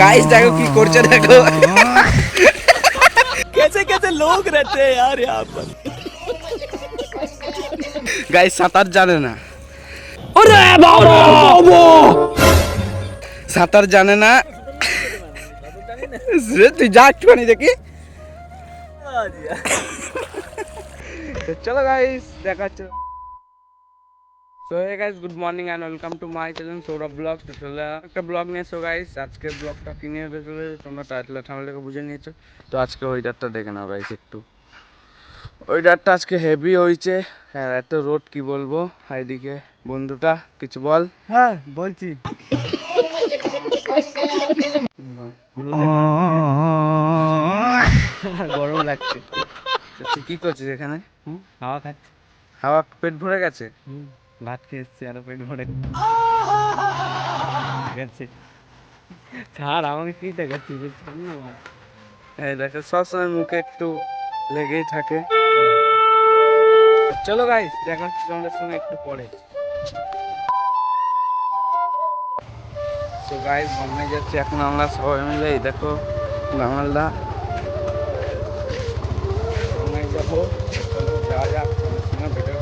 Guys দেখো কি করছে দেখো कैसे कैसे लोग रहते हैं यार यहाँ पर গাইস সাঁতার জানে না সাঁতার জানে না সে তুই যা একটুখানি দেখি তো চলো গাইস দেখাচ্ছ So hey guys good morning and welcome to my channel Sourav vlog তো চলে একটা ব্লগ নিয়েছো গাইজ আজকে ব্লগটা কিনে চলে তোমরা টাইটেলা ঠান্ডাটাকে বুঝে নিয়েছো। তো আজকে ওয়েদারটা দেখে নাও গাইজ একটু। ওয়েদারটা আজকে হেভি হয়েছে। হ্যাঁ এত রোড কি বলব? এদিকে বন্ধুটা কিছু বল? হ্যাঁ বলছি। গরম লাগছে। কি করছিস এখানে? হাওয়া খাচ্ছে। হাওয়া পেট ভরে গেছে? ভাত খেয়ে এসছি আরও পেট ভরে গেছে। ছাড় আমাকে কি দেখাচ্ছিস এই দেখো সবসময় মুখে একটু লেগেই থাকে। চলো গাইস দেখা হচ্ছে তোমাদের সঙ্গে একটু পরে। তো গাইস ঘুমনে যাচ্ছি এখন আমরা সবাই মিলে এই দেখো গামালদা। ঘুমনে যাব যাওয়া যাক তোমাদের সঙ্গে ভিডিও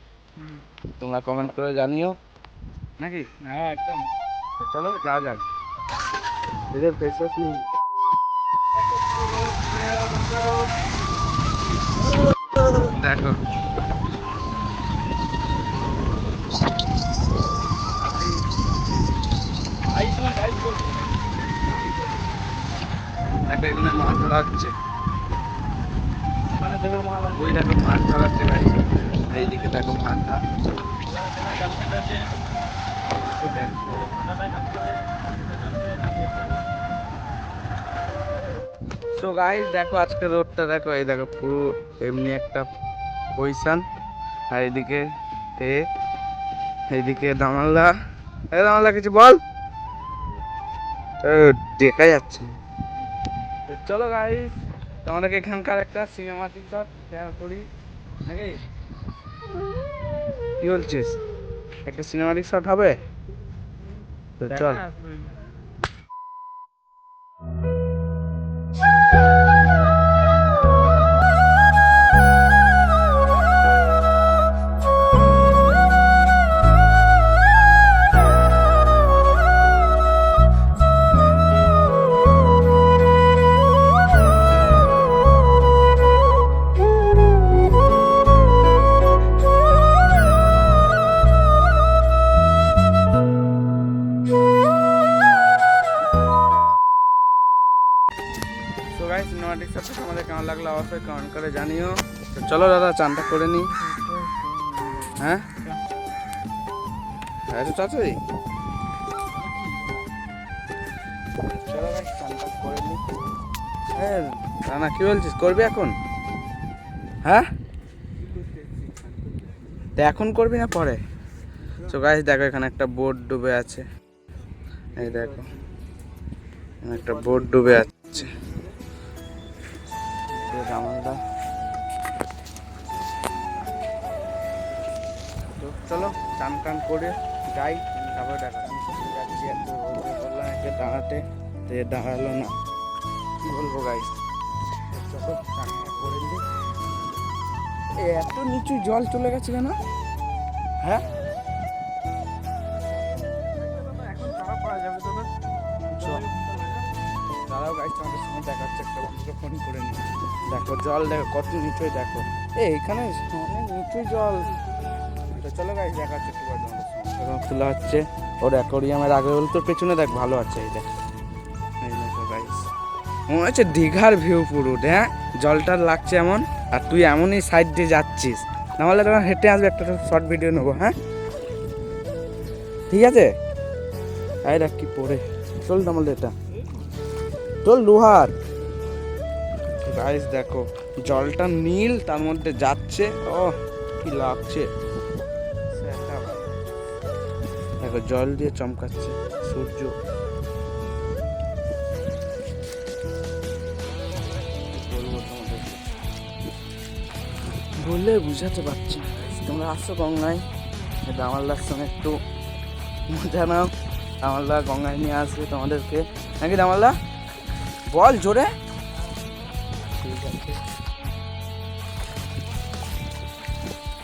তোমরা কমেন্ট করে জানিও। নাকি? হ্যাঁ একদম। চলো যাওয়া যাক। এদের ফেস নেই দেখো। দেখো এখানে মাছ ধরা হচ্ছে। তো গাইস দেখো আজকে রোডটা দেখো এই দেখো পুরো এমনি একটা পজিশন আর এদিকে এ এইদিকে দামাল্লা এ দামাল্লা কিছু বল? দেখা যাচ্ছে। চলো গাইস তোমাদেরকে এখানকার একটা সিনেমাটিক শট শেয়ার করি। নাকি? কি বলছিস? একটা সিনেমাটিক শট হবে? তো চল। করে জানিও। চলো দাদা, চানটা করে নি। হ্যাঁ? হ্যাঁ তো চাচাই। চলো গাইস চানটা করে নি। হ্যাঁ কি বলছিস? করবি এখন? হ্যাঁ? তো এখন করবি না পরে? তো গাইস দেখো এখানে একটা বোট ডুবে আছে। এই দেখো একটা বোট ডুবে আছে। জামালদা তো চলো, চান টান করে যাই তারপরে দেখা যাচ্ছি রোদে বললাম একে দাঁড়াতে, তো এ দাঁড়াল না। কি বলব গাই চলো, চান করে নি এত নিচু জল চলে গেছে কেন? হ্যাঁ? একটা ফোন করে দেখো, জল দেখো, কত নিচুই দেখো। এ, এখানে অনেক নিচু জল। চলো গাইস দেখা হচ্ছে একটু এখন খোলা হচ্ছে। ওর অ্যাকোরিয়ামের আগে বলতো পেছনে দেখ, ভালো আছে এই দেখ। মনে হচ্ছে দীঘার ভিউ পুরো হ্যাঁ? জলটা লাগছে এমন, আর তুই এমনই সাইড দিয়ে যাচ্ছিস। নাহলে তখন হেঁটে আসবে, একটা শর্ট ভিডিও নেব হ্যাঁ? ঠিক আছে? এই দেখ কি পরে চল দামাল এটা। চল লোহার। গাইস দেখো, জলটা নীল, তার মধ্যে যাচ্ছে। ও কি লাগছে। দেখো, জল দিয়ে চমকাচ্ছে, সূর্য। বললে বুঝাতে পারছি তোমরা আসছো গঙ্গায় দামালদার সঙ্গে একটু মজা নাও। দামালদা গঙ্গায় নিয়ে আসবে তোমাদেরকে। নাকি দামালদা বল জোরে। ঠিক আছে।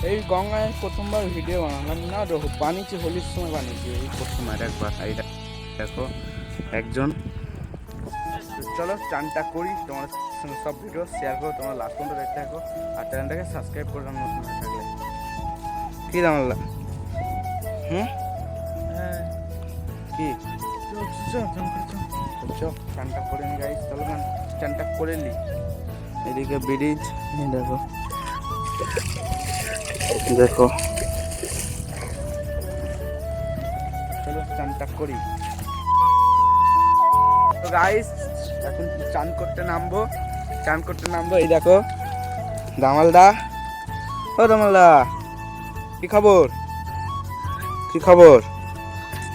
এই গঙ্গায় প্রথমবার ভিডিও বানালাম না বানিয়েছি, হোলির সময় বানিয়েছি এই প্রথমবার, একবার। এই দেখো, একজন। চলো, চানটা করি তোমার সব ভিডিও শেয়ার করো তোমার লাস্ট পর্যন্ত দেখতে থাকো, আর চ্যানেলটাকে সাবস্ক্রাইব করে নতুন থাকলে। কি দামাল্লা হুম? কি? চানটা করে নি গাইস চলো না চানটা করে নি। এদিকে ব্রিজ দেখো। দেখো। চলো চানটা করি। তো গাইস এখন চান করতে নামবো। চান করতে নামবো এই দেখো। দামালদা ও দামালদা কি খবর? কি খবর?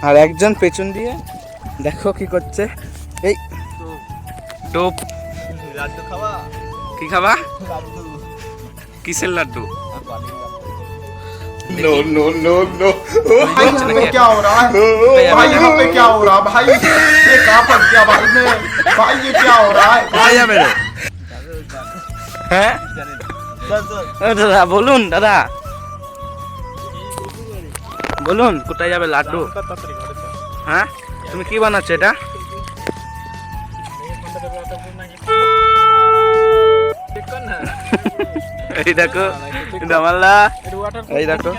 আর একজন পেছন দিয়ে দেখো কি করছে। এই। টোপ লাড্ডু খাওয়া কি খাবা? লাড্ডু। কিসের লাড্ডু। नो नो नो नो भाई, यहाँ पे क्या हो रहा है भाई यहाँ पे क्या हो रहा है भाई ये कहाँ फंस गया भाई मैं भाई ये क्या हो रहा है কোথায় যাবে রে হ্যাঁ ও দাদা বলুন দাদা বলুন কোথায় যাবে লাড্ডু হ্যাঁ তুমি কি বানাচ্ছ এটা এই দেখো দামাল্লা এই দেখো।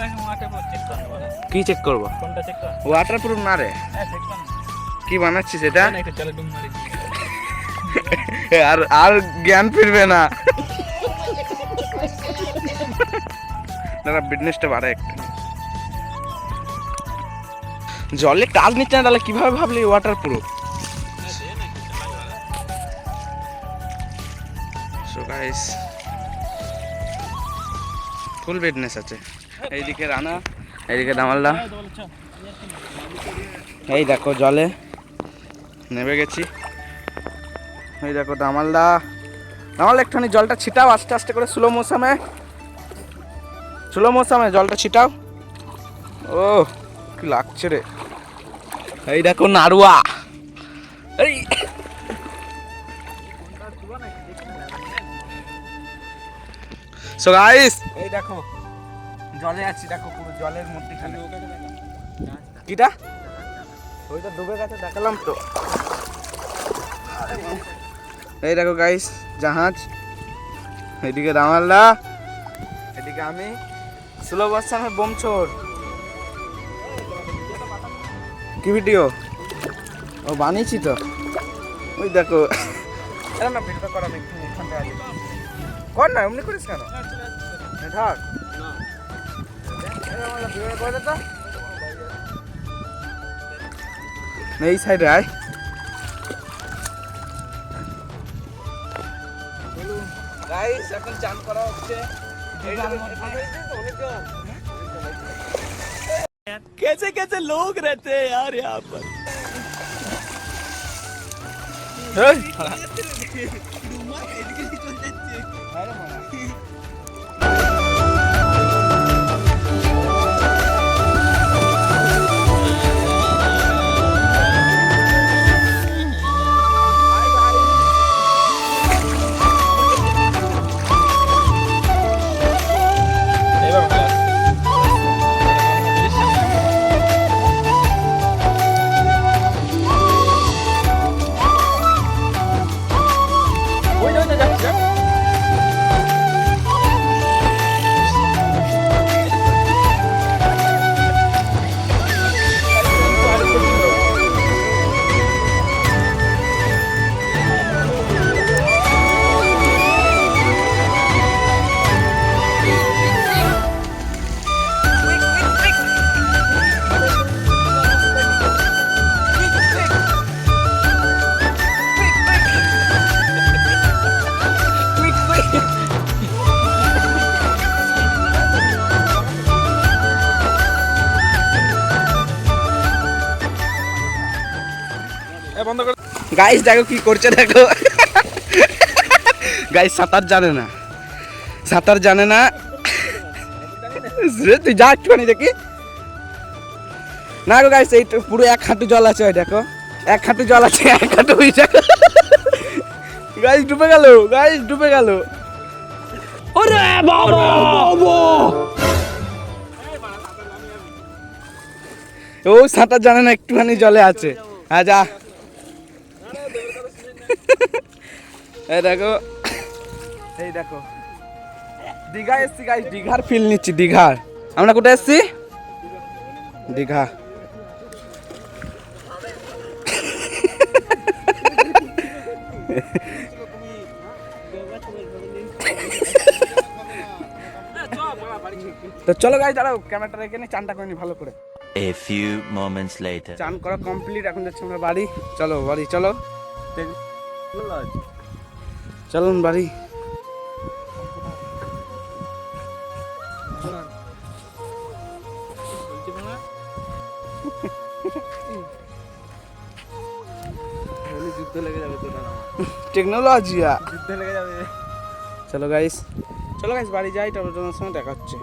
কি চেক করব? ওয়াটার প্রুফ না রে। কি বানাচ্ছিস এটা? আর আর জ্ঞান ফিরবে না। দাদা বিজনেসটা বাড়ে একটু। জলে কাজ নিচ্ছে না তাহলে কীভাবে ভাবলি waterproof so guys full business আছে। এইদিকে রানা, এইদিকে দামাল্লা এই দেখো জলে নেমে গেছি। এই দেখো দামালদা। দামাল একটুখানি জলটা ছিটাও আস্তে আস্তে করে স্লো মৌসামে স্লো মৌসামে জলটা ছিটাও। ও কি লাগছে রে। এই দেখো নাড়ুয়া। এই। সো গাইস দেখো জলে আছি দেখো পুরো জলের মধ্যেখানে। কিটা? ওইটা ডুবে গেছে দেখালাম তো। এই দেখো গাইস জাহাজ। এদিকে দামাল্লা এদিকে আমি। স্লো বাসামে বোমছোট কি ভিডিও ও বানিয়েছি তো। ওই দেখো। না ভিডিওটা কর আমি একটু কর না এমনি করিস কেন? এই ধর এই আমার ভিডিও করে দে তো এই সাইডে আয় গাইস এখন চান করা হচ্ছে कैसे कैसे लोग रहते हैं यार यहाँ पर গাইস দেখো কি করছে দেখো। গাইস সাঁতার জানে না। সাঁতার জানে না। তুই যা একটুখানি দেখি। না গো গাইস এই তো পুরো এক হাঁটু জল আছে ওই দেখো। এক হাঁটু জল আছে এক হাঁটু ওই দেখো। গাইস ডুবে গেল গাইস ডুবে গেল। ওরে বাবা! ও সাঁতার জানে না একটুখানি জলে আছে। হ্যাঁ যা এই দেখো। এই দেখো। দীঘা এসছি গাইস দীঘার ফিল নিচ্ছি দীঘার। আমরা কোথায় এসছি? দীঘা। তো চলো গাইস দাঁড়াও ক্যামেরাটা রেখে নি চানটা করে নি ভালো করে। A few moments later. চান করা কমপ্লিট এখন যাচ্ছি আমরা বাড়ি। চলো বাড়ি চলো। চলুন বাড়ি। টেকনোলজি যুদ্ধ লেগে যাবে। চলো গাইস চলো গাইস বাড়ি যাই তারপর তোমার সঙ্গে দেখা হচ্ছে।